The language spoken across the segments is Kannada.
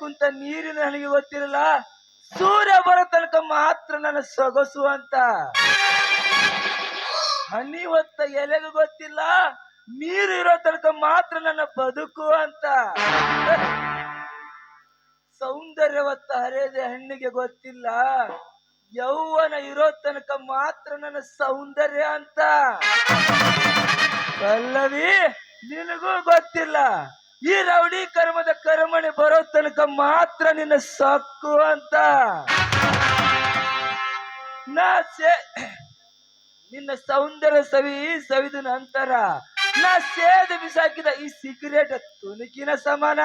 ಕುಂತ ನೀರಿನ ನನಗೆ ಗೊತ್ತಿರಲ್ಲ? ಸೂರ್ಯ ಬರೋ ತನಕ ಮಾತ್ರ ನನ್ನ ಸೊಗಸು ಅಂತ. ಹನಿ ಹೊತ್ತ ಎಲೆಗೂ ಗೊತ್ತಿಲ್ಲ, ನೀರು ಇರೋ ತನಕ ಮಾತ್ರ ನನ್ನ ಬದುಕು ಅಂತ. ಸೌಂದರ್ಯವತ್ತ ಹರಿಯದೆ ಹಣ್ಣಿಗೆ ಗೊತ್ತಿಲ್ಲ, ಯೌವನ ಇರೋ ತನಕ ಮಾತ್ರ ನನ್ನ ಸೌಂದರ್ಯ ಅಂತ. ಪಲ್ಲವಿ, ನಿನಗೂ ಗೊತ್ತಿಲ್ಲ. ಈ ರೌಡಿ ಕರ್ಮದ ಕರ್ಮಣಿ ಬರೋ ತನಕ ಮಾತ್ರ ನಿನ್ನ ಸಾಕು ಅಂತ. ನಾ ನಿನ್ನ ಸೌಂದರ್ಯ ಸವಿ ಸವಿದ ನಂತರ ನಾ ಸೇದು ಬಿಸಾಕಿದ ಈ ಸಿಗರೇಟ್ ತುಣುಕಿನ ಸಮಾನ.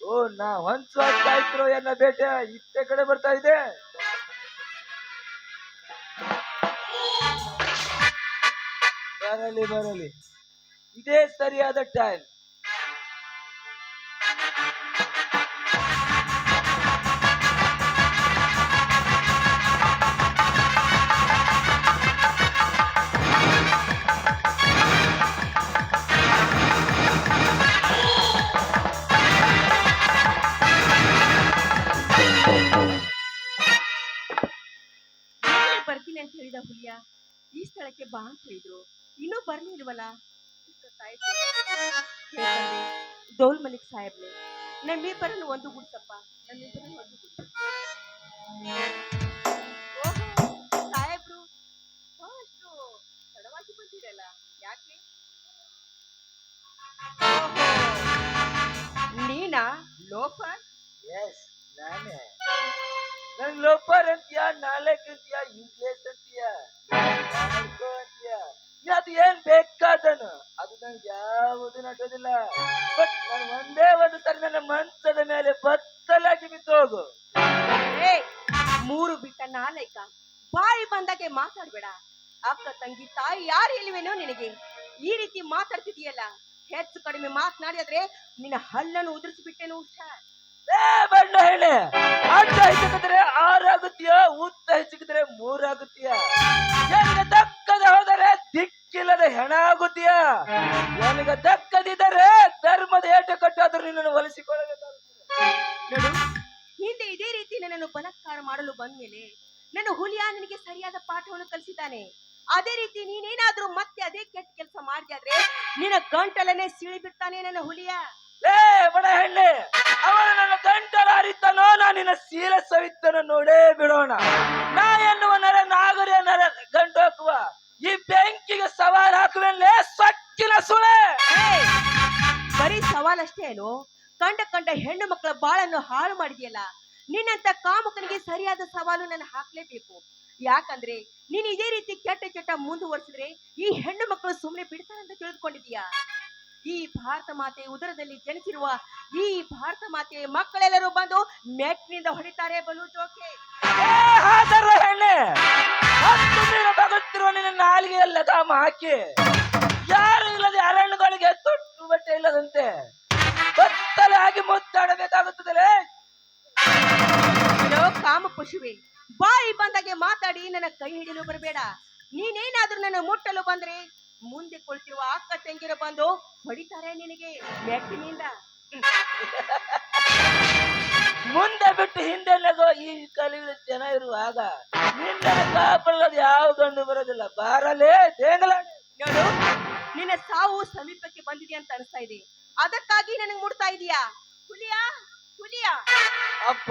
ಓ, ನಾ ಹೊಂದ್ಸ್ವಾಗ್ತಾಯ್ತ್ರೋ ಎನ್ನ ಬೇಟೆ, ಇತ್ತೆ ಕಡೆ ಬರ್ತಾ ಇದೆ. ಬರಲಿ ಬರಲಿ. ಇದೇ ಸರಿಯಾದ ಟೈಮ್ ಈಗಲೇ ಬರ್ತೀನಿ ಅಂತ ಹೇಳಿದ ಹುಲಿಯ, ಈ ಸ್ಥಳಕ್ಕೆ ಬಾ ಅಂತ ಹೇಳಿದ್ರು. ಇನ್ನೂ ಬರ್ಲಿಲ್ವಲ್ಲ ಹೇ ತಂದೆ, ದೌಲ್ ಮಲಿಕ್ ಸಾಹೇಬ್ರೆ ಒಂದು ಗುಡ್ಸಪ್ಪ ನಮ್ಮಿಬ್ಬರನ್ನು ಒಂದು ಗುಡ್ಸು ಸಾಹೇಬ್ರು ಅಷ್ಟು ತಡವಾಗಿ ಬಂದಿರಲ್ಲ ಯಾಕೆ? ನೀನಾ ಲೋಫರ್? ಎಸ್ ನಾನೇ. ನನ್ ಲೋಪರ್ ಅಂತೀಯ ನಾಲ್ಕು ಅಂತೀಯ ಯೂಸ್ಲೆಸ್ ಅಂತೀಯ? ಅದು ಏನ್ ನಂಗೆ ಯಾವುದು ನಟೋದಿಲ್ಲ ಬಟ್ ನಾನು ಒಂದೇ ಒಂದು ಸರಿ ನನ್ನ ಮಂಚದ ಮೇಲೆ ಬತ್ತಲಾಗಿ ಬಿದ್ದು ಹೋಗು. ಏ ಮೂರು ಬಿಟ್ಟ ನಾಲೈಕ. ಬಾಯಿ ಬಂದಾಗೆ ಮಾತಾಡ್ಬೇಡ. ಅಕ್ಕ ತಂಗಿ ತಾಯಿ ಯಾರು ಇಲ್ವೇನೋ ನಿನಗೆ? ಈ ರೀತಿ ಮಾತಾಡ್ತಿದೀಯಲ್ಲ ಹೆಚ್ಚು ಕಡಿಮೆ ಮಾತನಾಡಿದ್ರೆ ನಿನ್ನ ಹಲ್ಲನ್ನು ಉದುರಿಸ್ಬಿಟ್ಟೇನು ಹುಷಾರ್ ಬಣ್ಣ ಹೇಳಿ. ಅಡ್ಡ ಹೆಚ್ಚಿದ್ರೆ ಆರಾಗುತ್ತೀಯ ಉದ್ದ ಹೆಚ್ಚಿದ್ರೆ ಮೂರಾಗುತ್ತೀಯ? ದಕ್ಕದ ಹೋದರೆ ದಿಕ್ಕಿಲ್ಲದ ಹೆಣ ಆಗುತ್ತೀಯ? ನನಗೆ ದಕ್ಕದಿದ್ದರೆ ಧರ್ಮದ ಏಟ ಕಟ್ಟಾದ್ರೂ ನಿನ್ನನ್ನು ನೋಡು ಹಿಂದೆ ಇದೇ ರೀತಿ ನನ್ನನ್ನು ಬಲತ್ಕಾರ ಮಾಡಲು ಬಂದ್ಮೇಲೆ ನನ್ನ ಹುಲಿಯ ನಿನಗೆ ಸರಿಯಾದ ಪಾಠವನ್ನು ಕಲಿಸಿದ್ದಾನೆ. ಅದೇ ರೀತಿ ನೀನೇನಾದ್ರೂ ಮತ್ತೆ ಅದೇ ಕೆಟ್ಟ ಕೆಲಸ ಮಾಡಿದ್ರೆ ನಿನ್ನ ಗಂಟಲನೆ ಸೀಳಿ ಬಿಡ್ತಾನೆ ನನ್ನ ಹುಲಿಯ. ಏ ಬಡ ಹೆಣ್ಣೆ ಅವನು ನನ್ನ ಗಂಟಲ ಹರಿತನೋ ನಾ ನಿನ್ನ ಶೀಲ ಸವಿತನ ನೋಡೇ ಬಿಡೋಣ. ಏನು ಕಂಡ ಕಂಡ ಹೆಣ್ಣು ಮಕ್ಕಳ ಬಾಳನ್ನು ಹಾಳು ಮಾಡಿದೆಯಲ್ಲ? ನಿನ್ನಂತ ಕಾಮಕನಿಗೆ ಸರಿಯಾದ ಸವಾಲು ನಾನು ಹಾಕ್ಲೇಬೇಕು. ಯಾಕಂದ್ರೆ ನೀನ್ ಇದೇ ರೀತಿ ಕೆಟ್ಟ ಚಟ ಮುಂದುವರ್ಸಿದ್ರೆ ಈ ಹೆಣ್ಣು ಮಕ್ಕಳು ಸುಮ್ಮನೆ ಅಂತ ತಿಳಿದುಕೊಂಡಿದೀಯಾ ಈ ಭಾರತ ಮಾತೆ ಉದರದಲ್ಲಿ ಜನಿಸಿರುವ ಈ ಭಾರತ ಮಾತೆ ಮಕ್ಕಳೆಲ್ಲರೂ ಬಂದು ಮೆಟ್ಟಿನಿಂದ ಹೊಡಿತಾರೆ ಬಲು ಜೋಕೆ. ಹೆಣ್ಣೆ! ನಿನ್ನ ಹಾಕಿ. ಯಾರು ಇಲ್ಲದೆ ಅರಣ್ಯಗಳಿಗೆ ತೊಟ್ಟು ಬಟ್ಟೆ ಇಲ್ಲದಂತೆ. ಆಗಿ ಮುದ್ದಾಡಬೇಕಾಗುತ್ತದೆ ಏನೋ ಕಾಮ ಪಶುವೆ ಬಾಯಿ ಬಂದಾಗೆ ಮಾತಾಡಿ ನನ್ನ ಕೈ ಹಿಡಿಯಲು ಬರಬೇಡ. ನೀನೇನಾದ್ರೂ ನನ್ನ ಮುಟ್ಟಲು ಬಂದ್ರೆ ಮುಂದೆ ಕುಳಿತಿರುವ ಅಕ್ಕ ತಂಗಿರ ಬಂದು ಹೊಡಿತಾರೆ ನಿನಗೆ ಮೆಟ್ಟಿನಿಂದ. ಮುಂದೆ ಬಿಟ್ಟು ಹಿಂದೆ ನಗೋ ಈ ಕಲಿಯುವ ಜನ ಇರುವಾಗ ನಿನ್ನ ಕಾಪಾಡೋದು ಯಾವ ಗಂಡು ಬರೋದಿಲ್ಲ. ಬಾರಲೇ ದೇಂಗಲ ನೋಡು ನಿನ್ನ ಸಾವು ಸಮೀಪಕ್ಕೆ ಬಂದಿದೆ ಅಂತ ಅನಿಸ್ತಾ ಇದೆ. ಅದಕ್ಕಾಗಿ ನನಗೆ ಮುಡ್ತಾ ಇದೀಯಾ? ಹುಲಿಯ? ಹುಲಿಯ? ಅಪ್ಪ,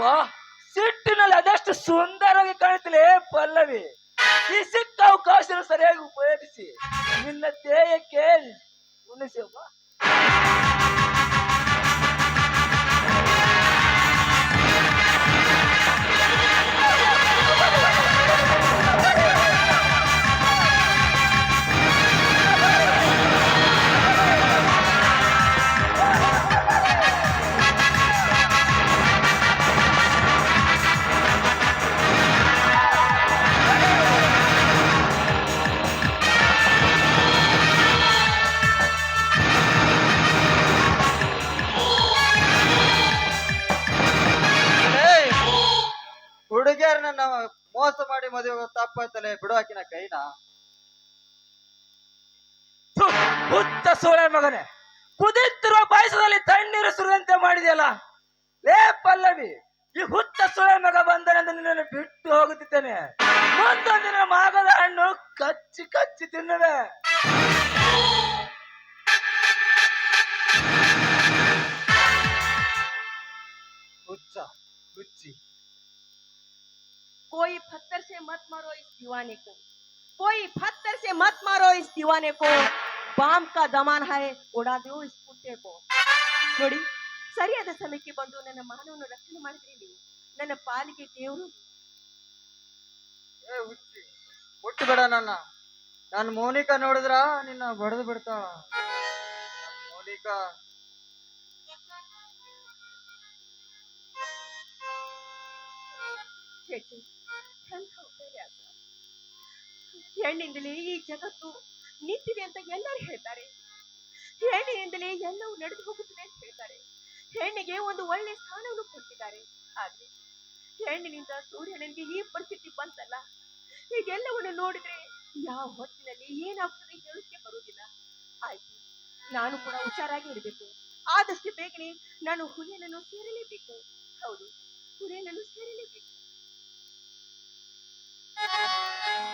ಸಿಟ್ಟಿನಲ್ಲಿ ಅದಷ್ಟು ಸುಂದರವಾಗಿ ಕಾಣುತ್ತಲೇ ಪಲ್ಲವಿ. ಈ ಸಿಕ್ಕ ಅವಕಾಶ ಸರಿಯಾಗಿ ಉಪಯೋಗಿಸಿ. ನಿನ್ನ ದೇಹಕ್ಕೆ ಉಣಿಸಿ ಅಪ್ಪ. ಮೋಸ ಮಾಡಿ ಮದುವೆ ತಪ್ಪಾಯ್ತಲೆ ಬಿಡುವಾಕಿನ ಕೈನ. ಥು, ಹುತ್ತ ಸೋಳೆ ಮಗನೇ. ಕುದಿತಿರುವ ಪಾಯಸದಲ್ಲಿ ತಣ್ಣೀರು ಸುರಿದಂತೆ ಮಾಡಿದೆಯಲ್ಲ? ಲೇ ಪಲ್ಲವಿ ಈ ಹುತ್ತ ಸುಳೆ ಮಗ ಬಂದನೆಂದು ನಿನ್ನನ್ನು ಬಿಟ್ಟು ಹೋಗುತ್ತಿದ್ದೇನೆ. ಮುಂದೊಂದಿನ ಮಾಗದ ಹಣ್ಣು ಕಚ್ಚಿ ಕಚ್ಚಿ ತಿನ್ನುವೆ. ಹುಚ್ಚ ಹುಚ್ಚಿ. कोई पत्थर से मत मारो इस दीवाने को कोई पत्थर से मत मारो इस दीवाने को ಬಾಂಬ್ ಕಾ ದಮಾನ್ ಹೈ ಉಡಾ ದೋ ಇಸ್ ಕುತ್ತೆ ಕೋ ನೋಡಿ ಸರಿಯಾದ ಸಮಯಕ್ಕೆ ಬಂದು ನನ್ನ ಮಾನವನ್ನು ರಕ್ಷಣೆ ಮಾಡಿದ್ರಿ ನೀವು ನನ್ನ ಪಾಲಿಗೆ ದೇವರು ಏ ಹುಚ್ಚಿ ಮುಟ್ಟಬೇಡ ನನ್ನ ನಾನು ಮೋನಿಕಾ ನೋಡಿದ್ರ ನಿನ್ನ ಬಡದು ಬಿಡ್ತಾಳ ಮೋನಿಕಾ ಚೇಚಿ ಹೆಣ್ಣಿಂದಲೇ ಈ ಜಗತ್ತು ನಿಂತಿದೆ ಅಂತ ಎಲ್ಲರೂ ಹೇಳ್ತಾರೆ. ಹೆಣ್ಣಿನಿಂದಲೇ ಎಲ್ಲವೂ ನಡೆದು ಹೋಗುತ್ತದೆ ಅಂತ ಹೇಳ್ತಾರೆ. ಹೆಣ್ಣಿಗೆ ಒಂದು ಒಳ್ಳೆ ಸ್ಥಾನವನ್ನು ಕೊಟ್ಟಿದ್ದಾರೆ. ಆದ್ರೆ ಹೆಣ್ಣಿನಿಂದ ಸೂರ್ಯನಿಗೆ ಈ ಪರಿಸ್ಥಿತಿ ಬಂತಲ್ಲ? ಹೀಗೆಲ್ಲವನ್ನು ನೋಡಿದ್ರೆ ಯಾವ ಹೊತ್ತಿನಲ್ಲಿ ಏನಾಗ್ತದೆ ಹೇಳಕ್ಕೆ ಬರುವುದಿಲ್ಲ. ಆಯ್ತು, ನಾನು ಕೂಡ ಹುಷಾರಾಗಿ ಇರಬೇಕು. ಆದಷ್ಟು ಬೇಗನೆ ನಾನು ಹುಲಿಯನನ್ನು ಸೇರಲೇಬೇಕು. ಹೌದು ಹುಲಿಯನನ್ನು ಸೇರಲೇಬೇಕು.